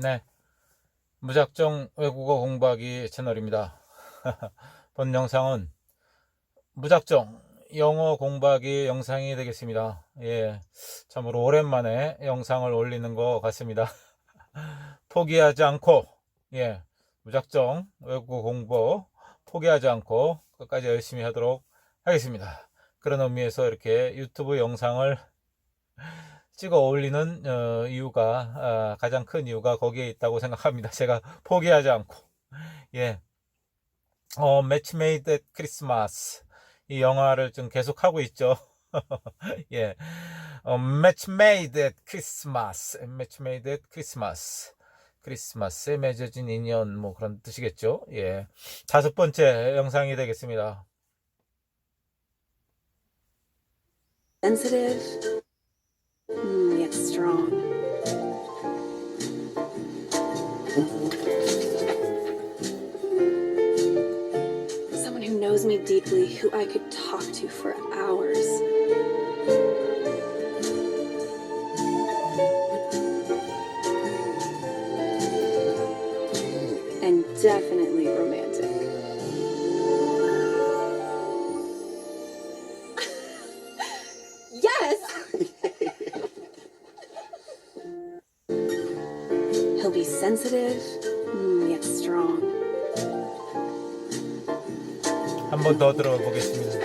네. 무작정 외국어 공부하기 채널입니다. 본 영상은 무작정 영어 공부하기 영상이 되겠습니다. 예. 참으로 오랜만에 영상을 올리는 것 같습니다. 포기하지 않고, 예. 무작정 외국어 공부 포기하지 않고 끝까지 열심히 하도록 하겠습니다. 그런 의미에서 이렇게 유튜브 영상을 찍어 올리는 어, 이유가 아, 가장 큰 이유가 거기에 있다고 생각합니다. 제가 포기하지 않고 예, 어, 매치 메이드 앳 크리스마스 이 영화를 좀 계속 하고 있죠. 예, 어, 매치 메이드 앳 크리스마스, 매치 메이드 앳 크리스마스. 크리스마스에 맺어진 인연 뭐 그런 뜻이겠죠. 예, 다섯 번째 영상이 되겠습니다. sensitive, mm, yet strong. Someone who knows me deeply, who I could talk to for hours. And definitely sensitive, mm, yet strong. 한 번 더 들어보겠습니다.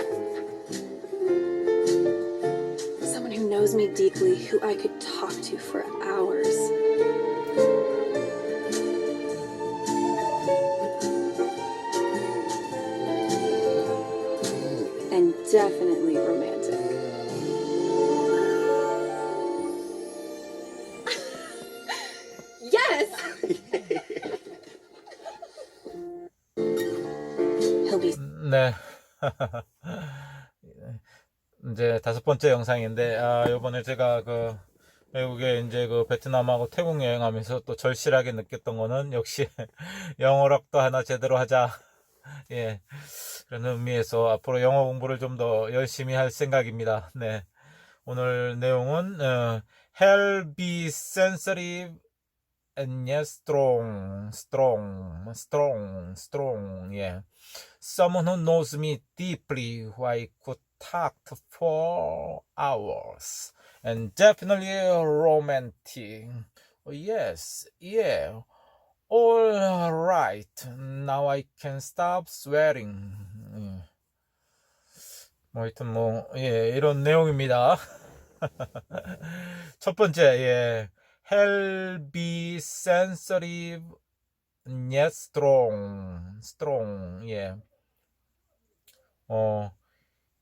Someone who knows me deeply, who I could talk to for hours. And definitely romantic. 다섯 번째 영상인데, 아, 요번에 제가 그, 외국에 이제 그 베트남하고 태국 여행하면서 또 절실하게 느꼈던 거는 역시 영어력도 하나 제대로 하자. 예. 그런 의미에서 앞으로 영어 공부를 좀 더 열심히 할 생각입니다. 네. 오늘 내용은, 어, Hell be sensitive and yet strong, strong, strong, strong, 예. Someone who knows me deeply, who I could talk to for hours, and definitely romantic. Oh, yes, yeah. All right. Now I can stop swearing. 예. 뭐 하여튼 뭐, 예, 이런 내용입니다. 첫 번째, 예. Hell be sensitive yet strong. strong. 예. 어,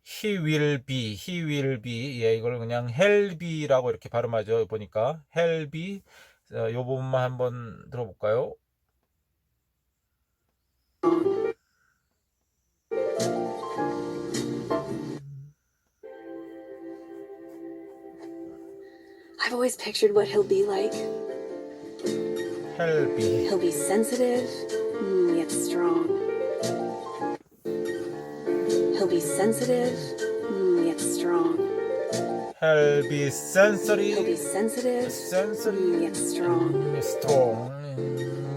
he will be, he will be. 예, 이걸 그냥 hell be라고 이렇게 발음하죠. 보니까. hell be. 어, 요 부분만 한번 들어볼까요? I've always pictured what he'll be like. hell be. He'll be sensitive, mm, yet strong. Sensitive, mm, yet strong. hell be sensory He'll be sensory. sensitive, sensory. mm, yet strong. strong.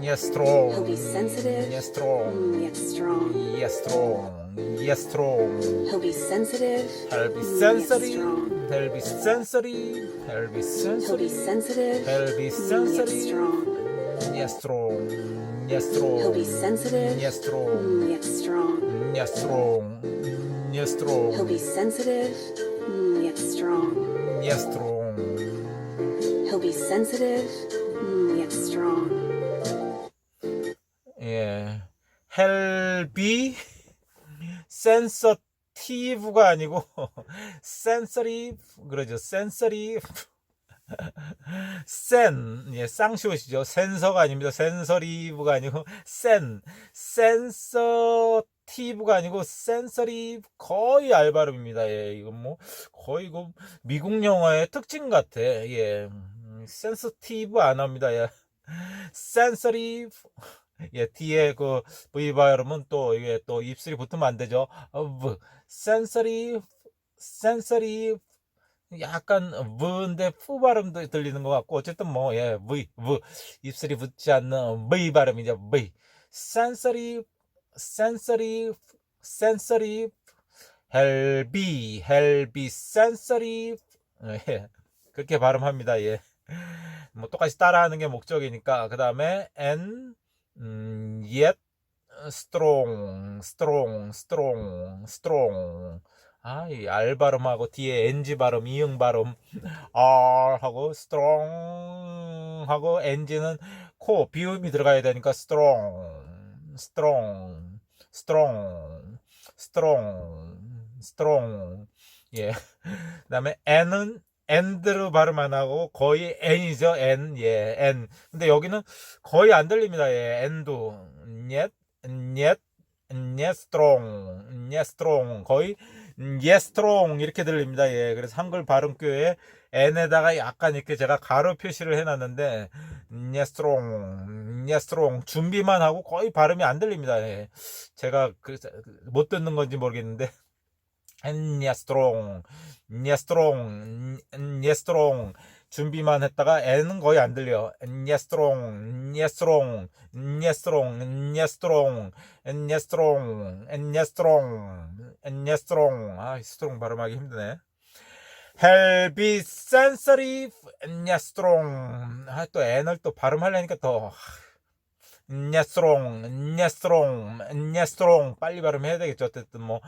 Yes, strong. He'll be sensitive, Yes, strong. mm, yet strong. Yes, strong. Yes, strong. He'll be sensitive, He'll be mm, sensory. He'll be sensory. He'll be He'll be sensitive, He'll be mm, yet strong. Yes, strong. Yes, strong. He'll be sensitive, Yes, strong. mm, yet strong. Yes, strong. Yes, strong. He'll be sensitive, mm, yet strong. Yes, strong. He'll be sensitive, mm, yet strong. 예. He'll be sensitive가 아니고 sensitive 그러죠. sensitive. 센, 예, 쌍시옷이죠. 센서가 아닙니다. 센서리브가 아니고, 센, 센서 티브가 아니고, 센서리 거의 알바름입니다. 예, 이건 뭐, 거의 그 미국 영화의 특징 같아. 예, 센서티브 안 합니다. 예, 센서리, 예, 뒤에 그 V 발음은 또 이게 또 입술이 붙으면 안 되죠. 어, sensory, sensory, 약간 v인데 푸 발음도 들리는 것 같고 어쨌든 뭐 예, v, v 입술이 붙지 않는 v 발음이죠. v sensitive, sensitive, helby, helby, sensitive. 예, 그렇게 발음합니다. 예. 뭐 똑같이 따라하는 게 목적이니까 그 다음에 and 음, yet strong, strong, strong, strong. 아, 이 R 발음하고 뒤에 NG 발음, 이응 발음, R 하고 strong 하고 NG는 코 비음이 들어가야 되니까 strong, strong, strong, strong, strong. 예. 그다음에 N은 N으로 발음 안 하고 거의 N이죠. N. 예, N. 근데 여기는 거의 안 들립니다. 예, N도. yet, yet, yet strong, yet strong. 거의 yet strong 이렇게 들립니다. 예, 그래서 한글 발음교에 N에다가 약간 이렇게 제가 가로 표시를 해놨는데 yet strong 준비만 하고 거의 발음이 안 들립니다. 예. 제가 그, 못 듣는 건지 모르겠는데. strong, yet strong. 준비만 했다가 N은 거의 안 들려. strong, yet strong, yet strong, yet strong. 아, strong 발음하기 힘드네. Yet strong. 아, 또 N을 또 발음하려니까 더. strong, yet strong. 빨리 발음해야 되겠죠. 어쨌든 뭐,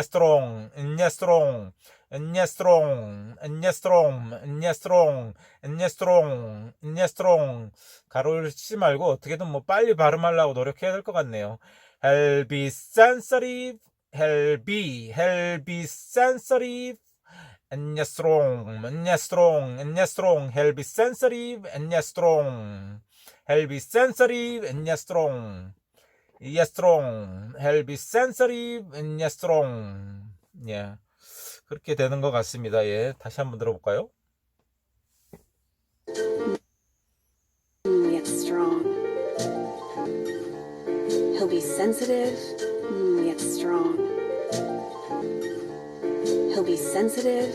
strong, yet strong, yet strong, yet strong. 가로를 치지 말고 어떻게든 뭐 빨리 발음하려고 노력해야 될 것 같네요. And yet strong, help sensitive, and yet strong, help sensitive, and yet strong, yet strong, help sensitive, and yet strong. 예. 그렇게 되는 것 같습니다. 예. 다시 한번 들어볼까요? mm, sensitive, mm, yet strong. He'll be sensitive,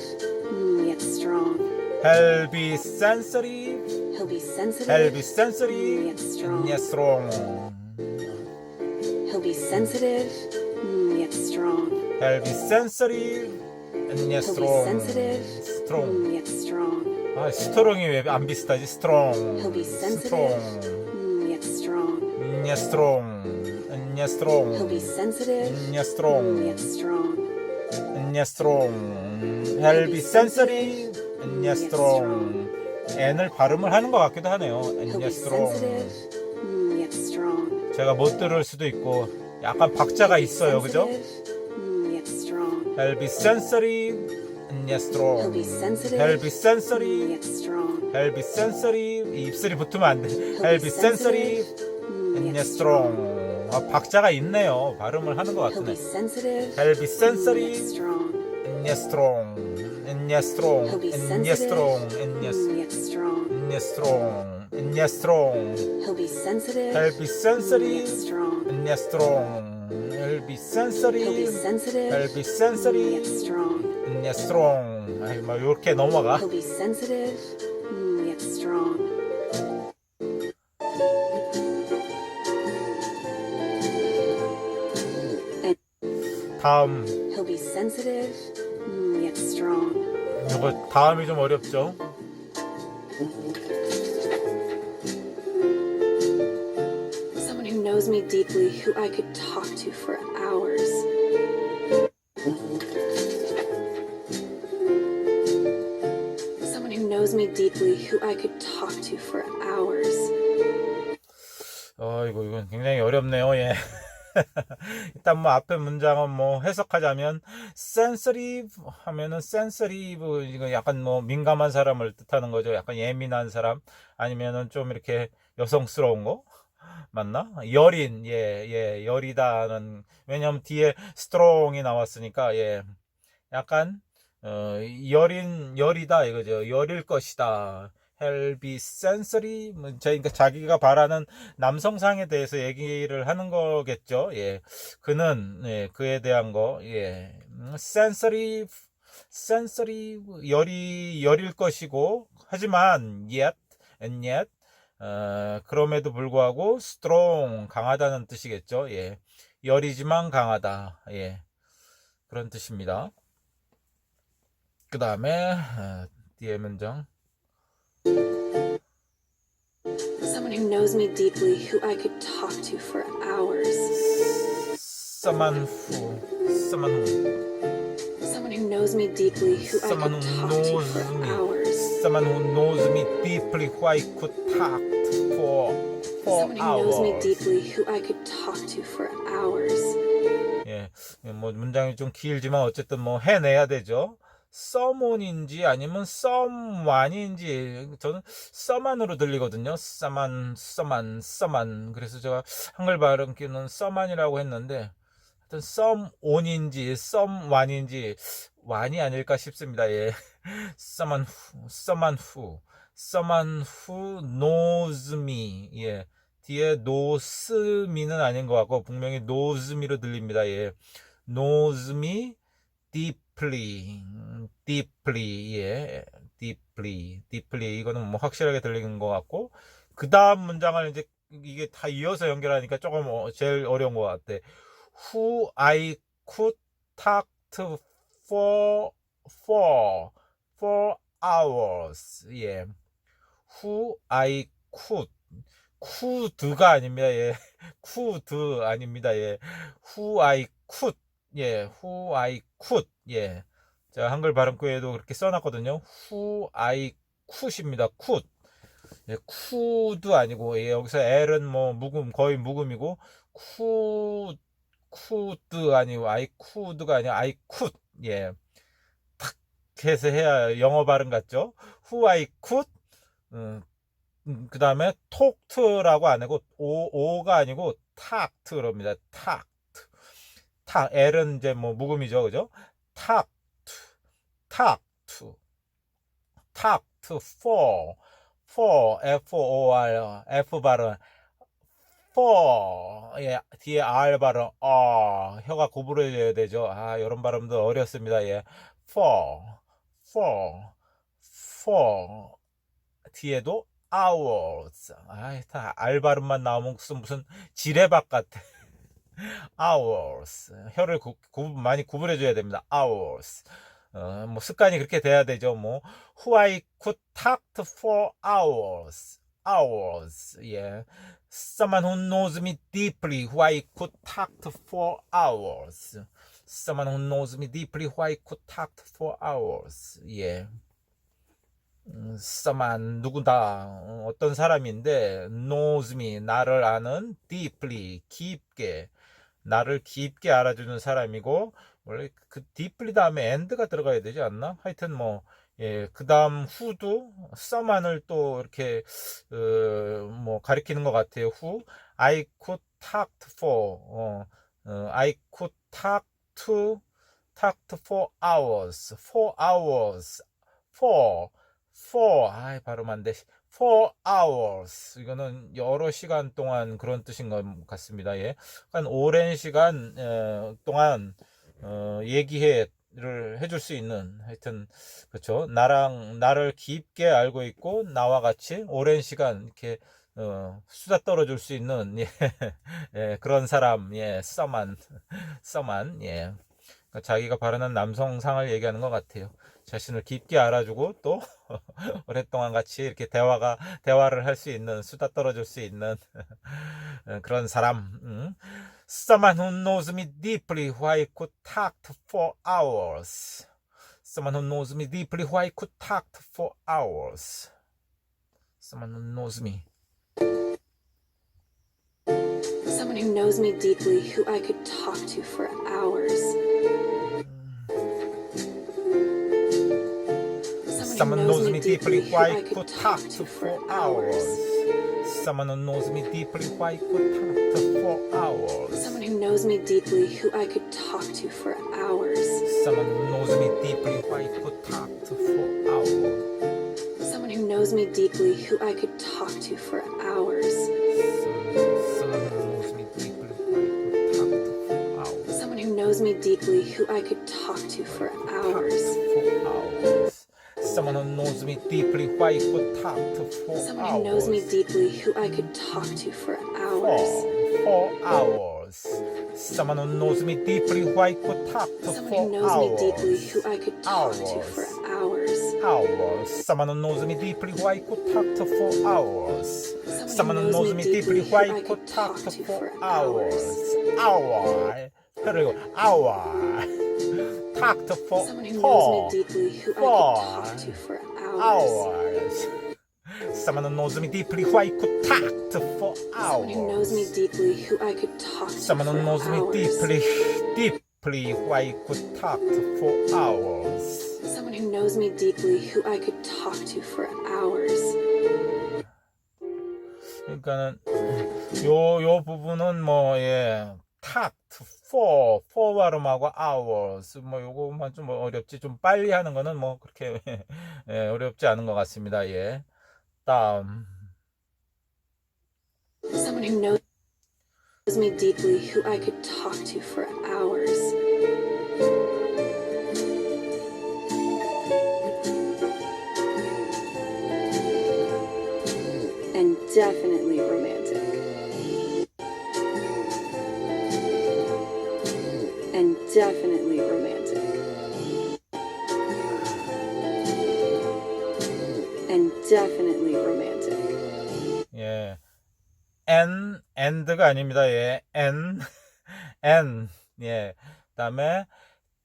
mm, yet strong. help sensitive, He'll be sensitive, help mm, sensitive, yet strong. and yet strong. He'll be sensitive, mm, yet strong. help sensitive, and yet He'll be strong. sensitive, strong. mm, yet strong. 아, 스트롱이 왜 안 비슷하지? strong. He'll be sensitive, strong. mm, yet strong. and yet strong. and yet strong. He'll be sensitive, and yet mm, strong. Strong. help sensitive, and yet strong. N을 발음을 하는 것 같기도 하네요. mm, yet strong. 제가 못 들을 수도 있고 약간 박자가 있어요, 그죠? Mm, mm, sensitive. yet strong. I'll be sensitive. 이 입술이 붙으면 안 돼. I'll be sensitive mm, and yet yet strong. 아, 박자가 있네요. 발음을 하는 것 He'll 같으네. sensitive, I'll be mm, sensitive strong. and yet strong. And yet strong. He'll And yet sensitive, strong. And yet mm, strong. and yet strong. And yet strong. He'll be sensitive, I'll be mm, sensitive strong. and yet strong. I'll be He'll be sensitive sensitive, I'll be mm, sensitive yet strong. and yet strong. 아이, 막 이렇게 넘어가. He'll be sensitive, mm, yet strong. 다음 He'll be sensitive, mm, yet strong. 이거 다음이 좀 어렵죠. Someone who knows me deeply, who I could talk to for hours. Someone who knows me deeply, who I could talk to for hours. 어, 이거 이건 굉장히 어렵네요. 예. 일단 뭐 앞에 문장은 뭐 해석하자면 sensitive 하면은 sensitive 이거 약간 뭐 민감한 사람을 뜻하는 거죠. 약간 예민한 사람 아니면은 좀 이렇게 여성스러운 거 맞나? 여린 예, 예, 여리다는 왜냐면 뒤에 strong이 나왔으니까 예. 약간 어, 여린 여리다 이거죠. 여릴 것이다. Be sensitive. 뭐, 그러니까 자기가 바라는 남성상에 대해서 얘기를 하는 거겠죠. 예. 그는 예, 그에 대한 거 예. 음, sensitive sensitive 열이 열일 것이고 하지만 yet and yet 어, 그럼에도 불구하고 strong 강하다는 뜻이겠죠. 예. 열이지만 강하다. 예. 그런 뜻입니다. 그 다음에 어, 뒤에 문장 who knows me deeply, who I could talk to for hours. someone who someone who Someone who knows me deeply, who I Someone could who talk to knows for me. hours. someone who knows me deeply who I could talk for for Someone who knows me hours. deeply, who I could talk to for hours. 예, 뭐 문장이 좀 길지만 어쨌든 뭐 해내야 되죠. Someone인지 아니면 someone인지 저는 someone으로 들리거든요. someone, someone, someone. 그래서 제가 한글 발음기는 someone이라고 했는데 하여튼 someone인지 someone인지 완이 아닐까 싶습니다. 예. someone who, someone who, someone who knows me. 예. 뒤에 knows me는 아닌 것 같고 분명히 knows me로 들립니다. 예. knows me deeply, 음, deeply, 예, deeply, deeply 이거는 뭐 확실하게 들리는 것 같고 그 다음 문장을 이제 이게 다 이어서 연결하니까 조금 어- 제일 어려운 것 같아. Who I could talk to for for for hours, 예. Who I could could가 아닙니다. 예. could 아닙니다. 예. who I could 예. who I could 예. 제가 한글 발음구에도 그렇게 써놨거든요. who I could입니다. could 예, could 아니고 예, 여기서 L은 뭐 묵음 거의 묵음이고 could could 아니고 I could가 아니고 I could 예. 탁 해서 해야 영어 발음 같죠? who I could 음, 그 다음에 톡트라고 안 하고 오, 오가 아니고 탁트랍니다. 탁트. 탁. L은 이제 뭐 묵음이죠. 그죠? 탁트. 탁트. 탁트 for. for. F-O-R. F 발음. for. 예, 뒤에 R 발음. 어. 혀가 구부러져야 되죠. 아, 이런 발음도 어렵습니다. 예. for. for. for. 뒤에도 hours. 아이, 다 알발음만 나오면 무슨, 무슨 지뢰박 같아. Hours. 혀를 구, 구, 많이 구부려줘야 됩니다. hours. 어, 뭐 습관이 그렇게 돼야 되죠. 뭐 who I could talk to for hours. hours. 예. someone who knows me deeply who I could talk to for hours. someone who knows me deeply who I could talk to for hours. 예. 음, someone 누구다 어, 어떤 사람인데 knows me 나를 아는 deeply 깊게 나를 깊게 알아주는 사람이고 원래 그 deeply 다음에 and가 들어가야 되지 않나? 하여튼 뭐 예, 그 다음 who도 someone을 또 이렇게 어, 뭐 가리키는 것 같아요. who I could talk for 어, 어, I could talk to talk for hours for hours for for 아 발음 안 돼. For hours 이거는 여러 시간 동안 그런 뜻인 것 같습니다. 예, 한 오랜 시간 어, 동안 어, 얘기를 해줄 수 있는 하여튼 그렇죠. 나랑 나를 깊게 알고 있고 나와 같이 오랜 시간 이렇게 어, 수다 떨어줄 수 있는 예, 예, 그런 사람 예, 써만 써만 예. 그러니까 자기가 바라는 남성상을 얘기하는 것 같아요. 자신을 깊게 알아주고 또 오랫동안 같이 이렇게 대화가 대화를 할 수 있는 수다 떨어줄 수 있는 어, 그런 사람. 음. Someone who knows me deeply, who I could talk to for hours. Someone who knows me deeply, who I could talk to for hours. Someone who knows me. Someone who knows me deeply, who I could talk to for hours. Someone who knows me deeply, who I could talk to for hours. Someone who knows me deeply, who I could talk to for hours. Someone who knows me deeply, who I could talk to for hours. Someone who knows me deeply, who I could talk to for hours. Someone who knows me deeply, who I could talk to for hours. Someone who knows me deeply, who I could talk to for hours. Someone who knows me deeply who I could talk to for hours. For hours. Someone who knows me deeply, who I could talk to for Someone hours. who knows me deeply who I could talk to for for, hours. for hours. Someone who knows me deeply, who I could talk to Someone for who knows hours. me deeply who I could talk to for hours. hours. Someone who knows me deeply, who I could talk to for hours. Someone who knows me deeply, who I could talk to for hours. Hour. 그리고 hour. Talk to for Someone who knows for me deeply who I for could talk to for hours. hours. Someone who knows me deeply, who I could talk to for Someone who knows me hours. deeply who I could talk to Someone who for knows me hours. deeply, deeply, who I could talk to for hours. Someone who knows me deeply who I could talk to for hours. 그러니까는 요 요 부분은 뭐 예. talk for for 발음하고 hours 뭐 요거만 좀 어렵지 좀 빨리 하는 거는 뭐 그렇게 예, 어렵지 않은 것 같습니다. 예. 다음 Someone who knows me deeply who I could talk to for hours. And definitely romantic. Definitely romantic. And definitely romantic. 예. and and가 아닙니다. 예. and and 예. 그다음에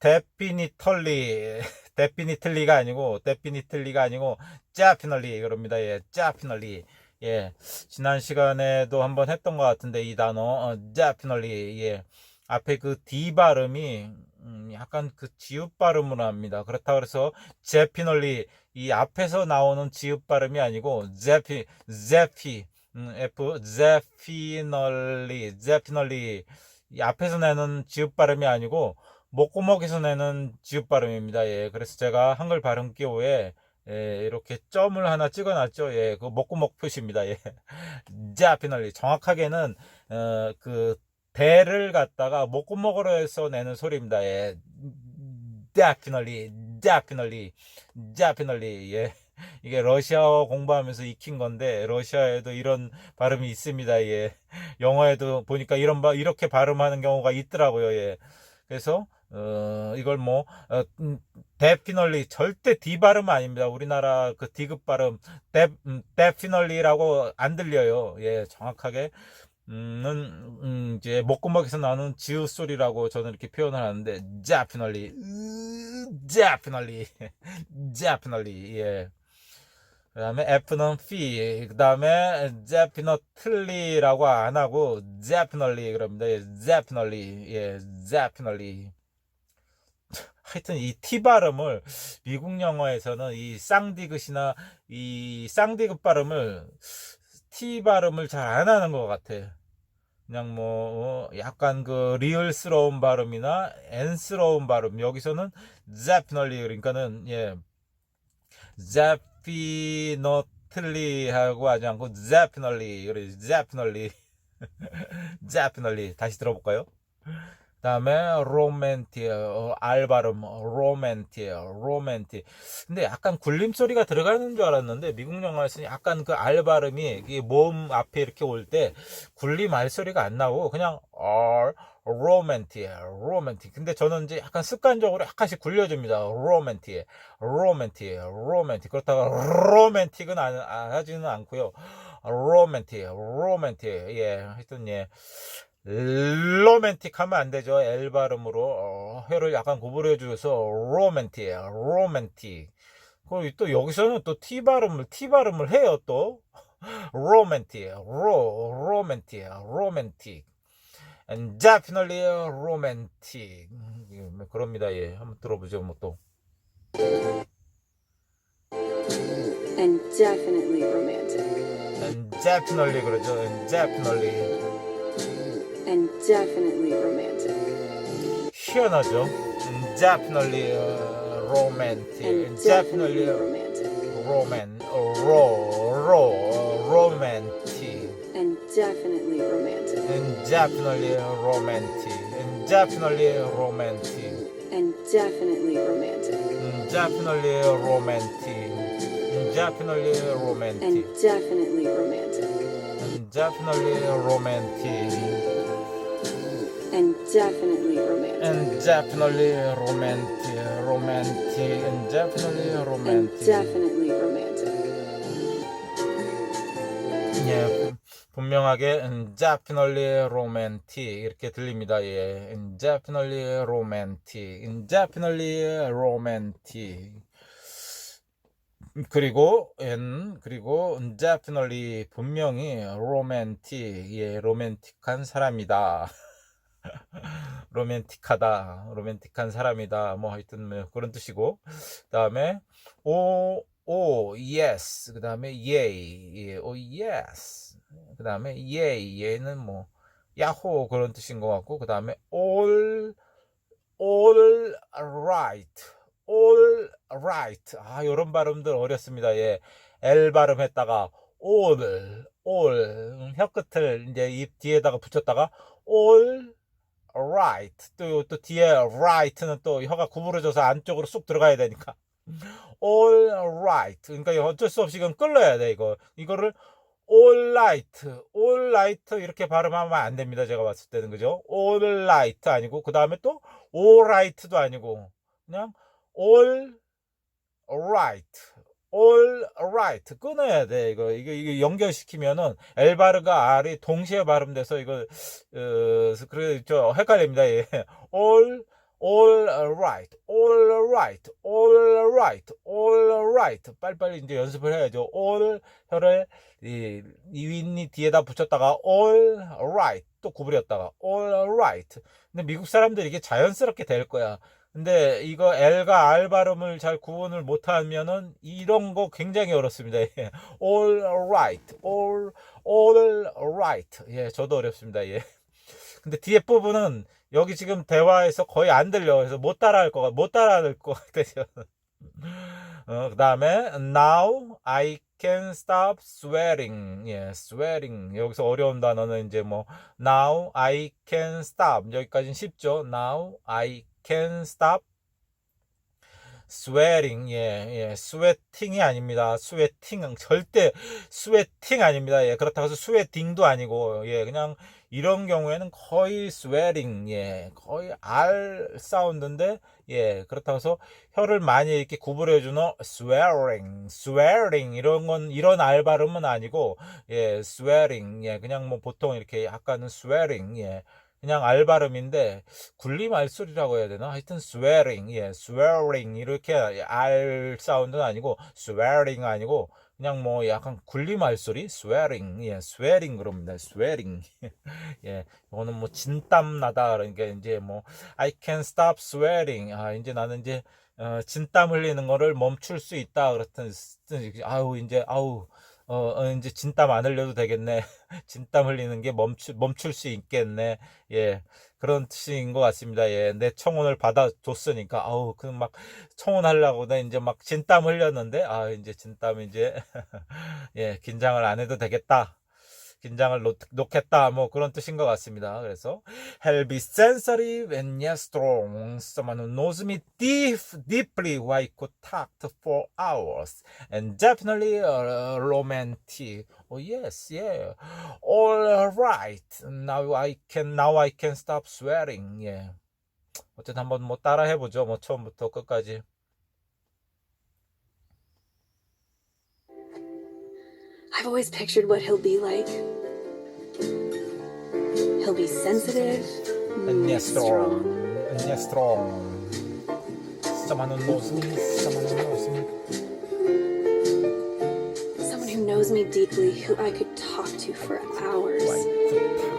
definitely definitely가 아니고 definitely가 아니고 definitely 그럽니다. 예. definitely 예. 지난 시간에도 한번 했던 것 같은데 이 단어 어, definitely 예. 앞에 그 D 발음이 음, 약간 그 지읒 발음으로 합니다. 그렇다 그래서 definitely 이 앞에서 나오는 지읒 발음이 아니고 제피 제피 음, F definitely definitely 이 앞에서 내는 지읒 발음이 아니고 목구멍에서 내는 지읒 발음입니다. 예, 그래서 제가 한글 발음 기호에 예, 이렇게 점을 하나 찍어놨죠. 예, 그 목구멍 표시입니다. 예, definitely 정확하게는 어, 그 대를 갖다가 목구멍으로 해서 내는 소리입니다. 예, definitely, definitely, definitely. 예. 이게 러시아어 공부하면서 익힌 건데 러시아에도 이런 발음이 있습니다. 예. 영어에도 보니까 이런 바, 이렇게 발음하는 경우가 있더라고요. 예. 그래서 어, 이걸 뭐 어, 음, definitely 절대 D 발음 아닙니다. 우리나라 그 D급 발음 de, 음, definitely라고 안 들려요. 예, 정확하게 음, 음, 이제 목구멍에서 나오는 지읒 소리라고 저는 이렇게 표현을 하는데 definitely, 으, definitely, 예. 그 다음에 F는 fee, 그 다음에 definitely라고 안 하고 definitely 그럽니다. 예, definitely, 예. 하여튼 이 T 발음을 미국 영어에서는 이 쌍디귿이나 이 쌍디귿 발음을 T 발음을 잘 안 하는 것 같아. 그냥 뭐 어, 약간 그 리얼스러운 발음이나 N스러운 발음 여기서는 definitely 그러니까는 예 definitely 하고 하지 않고 definitely 그래 definitely definitely 다시 들어볼까요? 다음에 romantic 어, 알 발음 romantic romantic 근데 약간 굴림 소리가 들어가는 줄 알았는데 미국 영화에서는 약간 그 알 발음이 이몸 앞에 이렇게 올 때 굴림 알 소리가 안 나오고 그냥 R romantic romantic 근데 저는 이제 약간 습관적으로 약간씩 굴려줍니다. romantic romantic romantic 그렇다가 romantic은 안, 안 하지는 않고요. romantic romantic 예 하여튼 예 로맨틱 하면 안 되죠. L 발음으로 어, 혀를 약간 구부려 주셔서 로맨틱, 로맨틱. 그리고 또 여기서는 또 T 발음을 T 발음을 해요 또. 로맨틱, 로, 로맨틱, 로맨틱. And definitely romantic. 음, 뭐 그럽니다. 예. 한번 들어보죠. 뭐 또. And definitely romantic. And definitely 그러죠. And definitely. and definitely romantic. Sure, not Joe. Definitely uh, romantic. And definitely, definitely romantic. Roman, raw, raw, romantic. And definitely romantic. And definitely romantic. And definitely romantic. And definitely romantic. And definitely romantic. And definitely romantic. And definitely romantic. And definitely romantic. And definitely romantic. And definitely romantic. Romantic. And definitely And romantic. definitely romantic. 예, 분명하게 and definitely romantic 이렇게 들립니다. 예, and definitely romantic, and definitely romantic. 그리고 and 그리고 definitely 분명히 romantic 예, 로맨틱한 사람이다. 로맨틱하다, 로맨틱한 사람이다. 뭐 하여튼 뭐 그런 뜻이고, 그 다음에 오, 오, yes. 그 다음에 yay, 예, 오, yes. 그 다음에 yay, 얘는 뭐 야호 그런 뜻인 것 같고, 그 다음에 all, all right, all right. 아, 이런 발음들 어렵습니다. 예, L 발음했다가 all, all 혀 끝을 이제 입 뒤에다가 붙였다가 all right. 또, 또 뒤에 right는 또 혀가 구부러져서 안쪽으로 쑥 들어가야 되니까. all right. 그러니까 어쩔 수 없이 이건 끌러야 돼 이거. 이거를 all right. all right 이렇게 발음하면 안 됩니다 제가 봤을 때는. 그죠? all right 아니고 그 다음에 또 all right도 아니고. 그냥 all right all right 끊어야 돼 이거 이거 이거 연결시키면은 발음과 R이 동시에 발음돼서 이거 어, 그래 저 헷갈립니다. 예. all all right, all right, all right, all right. 빨리빨리 이제 연습을 해야죠. all 혀를 이, 이 윗니 뒤에다 붙였다가 all right 또 구부렸다가 all right. 근데 미국 사람들 이게 자연스럽게 될 거야. 근데 이거 L과 R 발음을 잘 구분을 못하면은 이런 거 굉장히 어렵습니다. 예. all right, all all right. 예, 저도 어렵습니다. 예. 근데 뒤에 부분은 여기 지금 대화에서 거의 안 들려. 그래서 못 따라할 거, 못 따라할 것 같아요. 어, 그 다음에 now I can stop swearing. 예, swearing. 여기서 어려운 단어는 이제 뭐 now I can stop. 여기까지는 쉽죠. now I can stop sweating. 예, 예, sweating이 아닙니다. sweating은 절대 sweating 아닙니다. 예, 그렇다고 해서 sweating도 아니고 예, 그냥 이런 경우에는 거의 swearing, 예, 거의 R 사운드인데, 예, 그렇다고 해서 혀를 많이 이렇게 구부려 주는 swearing, swearing, 이런 건, 이런 R 발음은 아니고, 예, swearing, 예, 그냥 뭐 보통 이렇게 약간은 swearing, 예, 그냥 R 발음인데, 굴림 알소리라고 해야 되나? 하여튼 swearing, 예, swearing, 이렇게 R 사운드는 아니고, swearing 아니고, 그냥 뭐 약간 굴림 알소리? swearing, 예, swearing 그럽니다. swearing. 예, 이거는 뭐 진땀 나다 그러니까 이제 뭐 I can stop sweating. 아, 이제 나는 이제 어, 진땀 흘리는 거를 멈출 수 있다 그렇던 아우 이제 아우 어, 어, 이제 진땀 안 흘려도 되겠네. 진땀 흘리는 게 멈출 멈출 수 있겠네. 예. 그런 뜻인 것 같습니다. 예. 내 청혼을 받아줬으니까 아우 그 막 청혼하려고 내 이제 막 진땀 흘렸는데 아 이제 진땀 이제 예, 긴장을 안 해도 되겠다. 긴장을 놓, 놓겠다 뭐 그런 뜻인 것 같습니다. 그래서 I'll be sensitive and yet strong. Someone who knows me deep, deeply who I could talk for hours. And definitely uh, romantic. Oh yes, yeah. All right. Now I can now I can stop swearing. 예. 어쨌든 한번 뭐 따라 해보죠. 뭐 처음부터 끝까지. I've always pictured what he'll be like. He'll be sensitive, And yet strong. And yet strong. Someone who knows me. Someone who knows me. Someone who knows me deeply, who I could talk to for hours. Like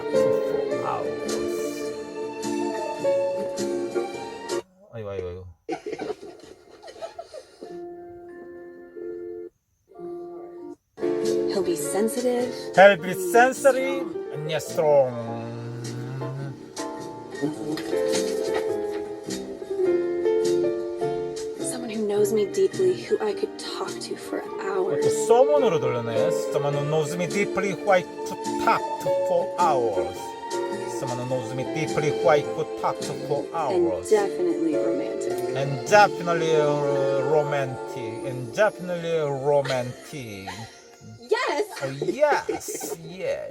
He'll be sensitive, I'll be sensitive and yet strong. someone who knows me deeply, who I could talk to for 또 hours. someone으로 들리네. Someone who knows me deeply, who I to talk to for hours. Someone who knows me deeply who I could talk to for And hours. definitely romantic. And definitely uh, romantic. And definitely romantic. Yes! Oh, yes, yeah.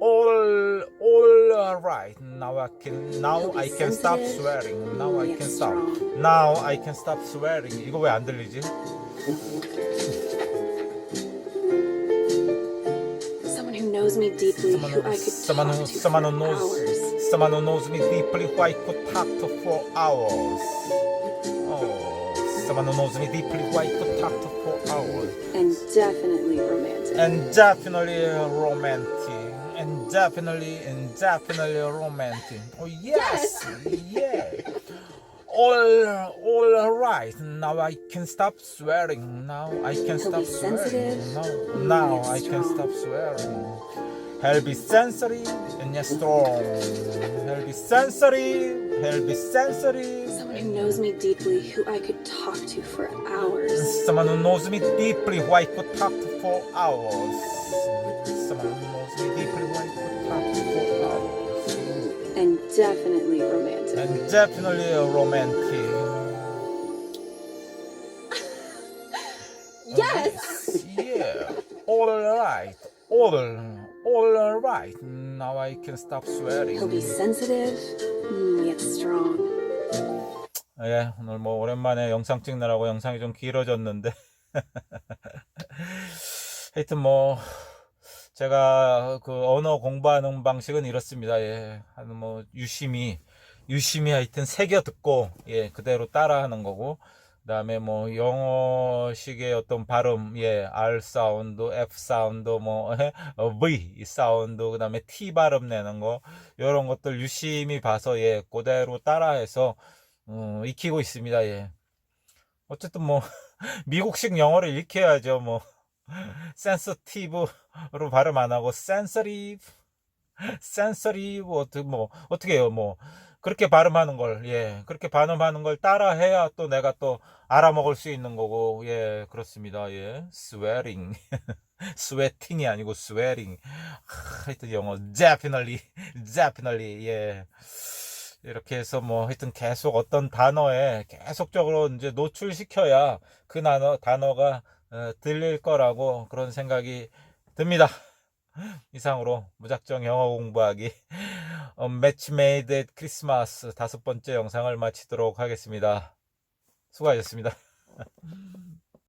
All, all right. Now I can, now I can stop swearing. Now I can stop. Now I can stop swearing. 이거 왜 안 들리지? Someone who knows me deeply Someone who who, I could someone talk who, to someone for who knows, hours. someone who knows me deeply who I could talk to for hours. Someone who knows me deeply I could talk to for hours. And definitely romantic. And definitely romantic. And definitely, and definitely romantic. Oh yes, yeah. All, all right. Now I can stop swearing. Now I can He'll stop swearing. No, now I can stop swearing. He'll be sensory and yet strong. He'll be sensory. He'll be sensory. Someone who knows me deeply who I could talk to for hours. Someone who knows me deeply who I could talk to for hours. Someone who knows me deeply who I could talk to for hours. And definitely romantic. And definitely a romantic. Yes! Yeah. All right. All, all right. Now I can stop swearing. He'll be sensitive, yet strong. 예, 오늘 뭐 오랜만에 영상 찍느라고 영상이 좀 길어졌는데. 하여튼 뭐, 제가 그 언어 공부하는 방식은 이렇습니다. 예. 한 뭐, 유심히, 유심히 하여튼 새겨 듣고, 예, 그대로 따라 하는 거고, 그 다음에 뭐, 영어식의 어떤 발음, 예, R 사운드, F 사운드, 뭐, 어, V 사운드, 그 다음에 T 발음 내는 거, 이런 것들 유심히 봐서, 예, 그대로 따라해서, 어, 익히고 있습니다. 예. 어쨌든 뭐 미국식 영어를 익혀야죠. 뭐 센서티브로 발음 안 하고 센서리브 센서리브 어떻게 뭐 어떻게 해요? 뭐 그렇게 발음하는 걸 예. 그렇게 발음하는 걸 따라 해야 또 내가 또 알아먹을 수 있는 거고 예. 그렇습니다. 예. swearing 스웨팅이 아니고 swearing 하여튼 영어 definitely definitely 예. 이렇게 해서 뭐 하여튼 계속 어떤 단어에 계속적으로 이제 노출시켜야 그 단어, 단어가 어, 들릴 거라고 그런 생각이 듭니다. 이상으로 무작정 영어 공부하기 어, 매치 메이드 앳 크리스마스 다섯 번째 영상을 마치도록 하겠습니다. 수고하셨습니다.